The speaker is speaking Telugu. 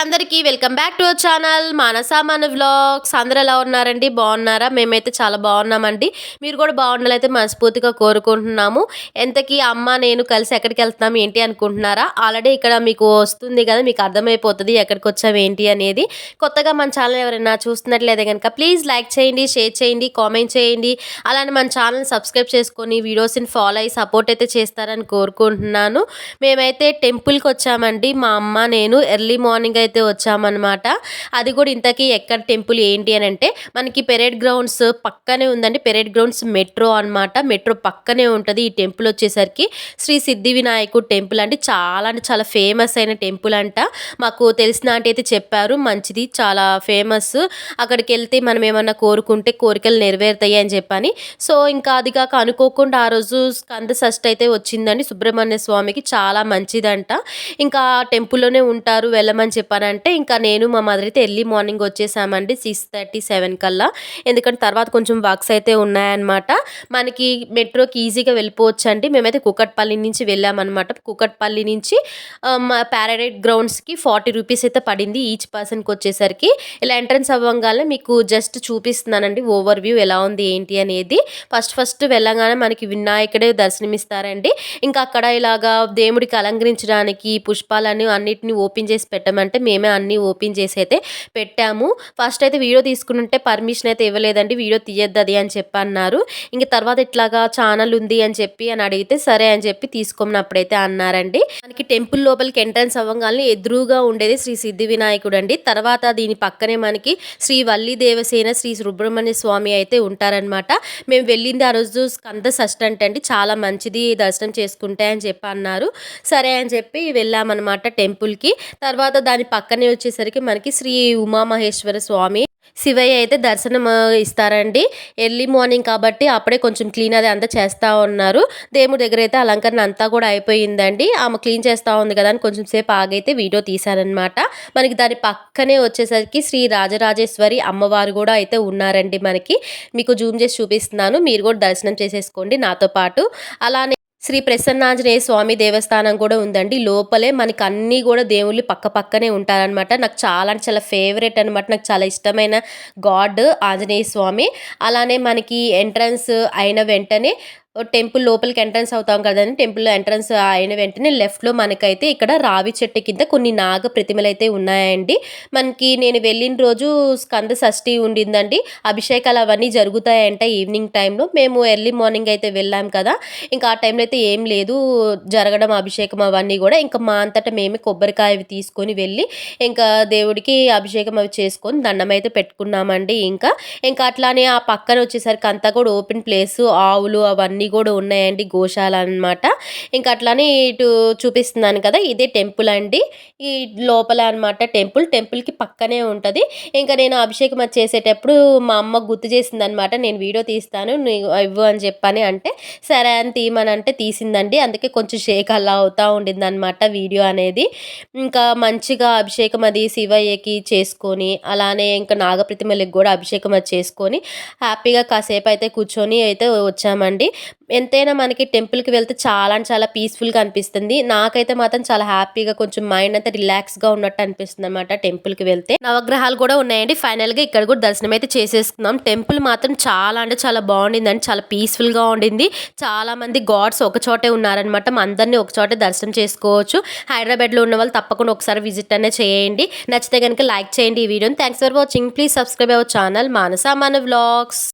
అందరికీ welcome back to our channel Manasa మన వ్లాగ్స్. అందరూ ఎలా ఉన్నారండి? బాగున్నారా? మేమైతే చాలా బాగున్నామండి. మీరు కూడా బాగుండాలైతే మనస్ఫూర్తిగా కోరుకుంటున్నాము. ఎంతకీ అమ్మ నేను కలిసి ఎక్కడికి వెళ్తున్నాం ఏంటి అనుకుంటున్నారా? ఆల్రెడీ ఇక్కడ మీకు వస్తుంది కదా మీకు అర్థమైపోతుంది ఎక్కడికి వచ్చాం ఏంటి అనేది. కొత్తగా మన ఛానల్ ఎవరైనా చూస్తున్నట్లయితే కనుక ప్లీజ్ లైక్ చేయండి షేర్ చేయండి కామెంట్ చేయండి. అలానే మన ఛానల్ సబ్స్క్రైబ్ చేసుకొని వీడియోస్ని ఫాలో అయ్యి సపోర్ట్ అయితే చేస్తారని కోరుకుంటున్నాను. మేమైతే టెంపుల్కి వచ్చామండి. మా అమ్మ నేను ఎర్లీ మార్నింగ్ అయితే వచ్చామన్నమాట అది కూడా ఇంతకీ ఎక్కడ టెంపుల్ ఏంటి అని అంటే మనకి పెరేడ్ గ్రౌండ్స్ పక్కనే ఉందండి. పెరేడ్ గ్రౌండ్స్ మెట్రో అన్నమాట. మెట్రో పక్కనే ఉంటుంది. ఈ టెంపుల్ వచ్చేసరికి శ్రీ సిద్ధి వినాయకుడు టెంపుల్ అంటే చాలా అంటే చాలా ఫేమస్ అయిన టెంపుల్ అంట. మాకు తెలిసిన అంటే అయితే చెప్పారు మంచిది చాలా ఫేమస్ అక్కడికి వెళ్తే మనం ఏమన్నా కోరుకుంటే కోరికలు నెరవేరుతాయి అని చెప్పని. సో ఇంకా అది కాక అనుకోకుండా ఆ రోజు స్కంద షష్ఠి అయితే వచ్చిందండి. సుబ్రహ్మణ్య స్వామికి చాలా మంచిదంట. ఇంకా టెంపుల్లోనే ఉంటారు వెళ్ళమని అంటే ఇంకా నేను మా మదర్ అయితే ఎర్లీ మార్నింగ్ వచ్చేసామండి సిక్స్ థర్టీ సెవెన్ కల్లా. ఎందుకంటే తర్వాత కొంచెం వర్క్స్ అయితే ఉన్నాయన్నమాట. మనకి మెట్రోకి ఈజీగా వెళ్ళిపోవచ్చు అండి మేమైతే కుకట్పల్లి నుంచి వెళ్ళామన్నమాట. కుకట్పల్లి నుంచి ప్యారడైట్ గ్రౌండ్స్కి ఫార్టీ రూపీస్ అయితే పడింది ఈచ్ పర్సన్కి వచ్చేసరికి. ఇలా ఎంట్రన్స్ అవ్వగానే మీకు జస్ట్ చూపిస్తున్నానండి ఓవర్ వ్యూ ఎలా ఉంది ఏంటి అనేది. ఫస్ట్ ఫస్ట్ వెళ్ళగానే మనకి వినాయకుడే దర్శనమిస్తారండి. ఇంకా అక్కడ ఇలాగా దేవుడికి అలంకరించడానికి పుష్పాలని అన్నిటిని ఓపెన్ చేసి పెట్టమంటే మేమే అన్నీ ఓపెన్ చేసి అయితే పెట్టాము. ఫస్ట్ అయితే వీడియో తీసుకుంటుంటే పర్మిషన్ అయితే ఇవ్వలేదండి. వీడియో తీయద్దు అది అని చెప్పి అన్నారు. ఇంక తర్వాత ఇట్లాగా ఛానల్ ఉంది అని చెప్పి అని అడిగితే సరే అని చెప్పి తీసుకున్నప్పుడైతే అన్నారండి. మనకి టెంపుల్ లోపలికి ఎంట్రన్స్ అవ్వగానే ఎదురుగా ఉండేది శ్రీ సిద్ధి వినాయకుడు అండి. తర్వాత దీని పక్కనే మనకి శ్రీ వల్లి దేవసేన శ్రీ సుబ్రహ్మణ్య స్వామి అయితే ఉంటారనమాట మేము వెళ్ళింది ఆ రోజు స్కంద షష్ఠి అండి. చాలా మంచిది దర్శనం చేసుకుంటే అని చెప్పి అన్నారు. సరే అని చెప్పి వెళ్ళామన్నమాట టెంపుల్కి. తర్వాత దాని పక్కనే వచ్చేసరికి మనకి శ్రీ ఉమామహేశ్వర స్వామి శివయ్య అయితే దర్శనం ఇస్తారండి. ఎర్లీ మార్నింగ్ కాబట్టి అప్పుడే కొంచెం క్లీన్ అది అంతా చేస్తూ ఉన్నారు. దేవుడి దగ్గర అయితే అలంకరణ అంతా కూడా అయిపోయిందండి. ఆమె క్లీన్ చేస్తూ ఉంది కదా అని కొంచెం సేపు ఆగైతే వీడియో తీశారనమాట మనకి దాని పక్కనే వచ్చేసరికి శ్రీ రాజరాజేశ్వరి అమ్మవారు కూడా అయితే ఉన్నారండి మనకి. మీకు జూమ్ చేసి చూపిస్తున్నాను. మీరు కూడా దర్శనం చేసేసుకోండి నాతో పాటు. అలానే శ్రీ ప్రసన్నాంజనేయ స్వామి దేవస్థానం కూడా ఉందండి. లోపలే మనకి అన్నీ కూడా దేవుళ్ళు పక్క పక్కనే ఉంటారనమాట నాకు చాలా అంటే చాలా ఫేవరెట్ అనమాట నాకు చాలా ఇష్టమైన గాడ్ ఆంజనేయ స్వామి. అలానే మనకి ఎంట్రన్స్ అయిన వెంటనే టెంపుల్ లోపలికి ఎంట్రన్స్ అవుతాం కదండి. టెంపుల్ ఎంట్రన్స్ అయిన వెంటనే లెఫ్ట్లో మనకైతే ఇక్కడ రావి చెట్టు కింద కొన్ని నాగ ప్రతిమలు అయితే ఉన్నాయండి. మనకి నేను వెళ్ళిన రోజు స్కంద షష్ఠి ఉండిందండి. అభిషేకాలు అవన్నీ జరుగుతాయంట ఈవినింగ్ టైంలో మేము ఎర్లీ మార్నింగ్ అయితే వెళ్ళాం కదా. ఇంకా ఆ టైంలో అయితే ఏం లేదు. జరగడం అభిషేకం అవన్నీ కూడా. ఇంకా మా అంతటా మేమే కొబ్బరికాయ అవి తీసుకొని వెళ్ళి ఇంకా దేవుడికి అభిషేకం అవి చేసుకొని దండం అయితే పెట్టుకున్నామండి. ఇంకా ఇంకా అట్లానే ఆ పక్కన వచ్చేసరికి అంతా కూడా ఓపెన్ ప్లేస్ ఆవులు అవన్నీ కూడా ఉన్నాయండి గోశాల అనమాట ఇంకా అట్లానే ఇటు చూపిస్తున్నాను కదా ఇదే టెంపుల్ అండి. ఈ లోపల అనమాట టెంపుల్. టెంపుల్కి పక్కనే ఉంటుంది. ఇంకా నేను అభిషేకం చేసేటప్పుడు మా అమ్మ గుర్తు చేసింది అనమాట నేను వీడియో తీస్తాను ఇవ్వు అని చెప్పని అంటే సరే అని తీయమని అంటే తీసిందండి. అందుకే కొంచెం షేక్ అలా అవుతూ ఉండింది అనమాట వీడియో అనేది. ఇంకా మంచిగా అభిషేకం అది శివయ్యకి చేసుకొని అలానే ఇంకా నాగప్రతిమలకి కూడా అభిషేకం అది చేసుకొని హ్యాపీగా కాసేపు అయితే కూర్చొని అయితే వచ్చామండి. ఎంతైనా మనకి టెంపుల్కి వెళ్తే చాలా అంటే చాలా పీస్ఫుల్గా అనిపిస్తుంది. నాకైతే మాత్రం చాలా హ్యాపీగా కొంచెం మైండ్ అంతా రిలాక్స్గా ఉన్నట్టు అనిపిస్తుంది అనమాట టెంపుల్కి వెళ్తే. నవగ్రహాలు కూడా ఉన్నాయండి. ఫైనల్గా ఇక్కడ కూడా దర్శనం అయితే చేసేసుకున్నాం. టెంపుల్ మాత్రం చాలా అంటే చాలా బాగుండిందండి చాలా పీస్ఫుల్గా ఉండింది. చాలా మంది గాడ్స్ ఒక చోటే ఉన్నారనమాట అందరినీ ఒక చోటే దర్శనం చేసుకోవచ్చు. హైదరాబాద్లో ఉన్న వాళ్ళు తప్పకుండా ఒకసారి విజిట్ అనే చేయండి. నచ్చితే కనుక లైక్ చేయండి ఈ వీడియోని. Thanks for watching please subscribe our channel Manasa మన వ్లాగ్స్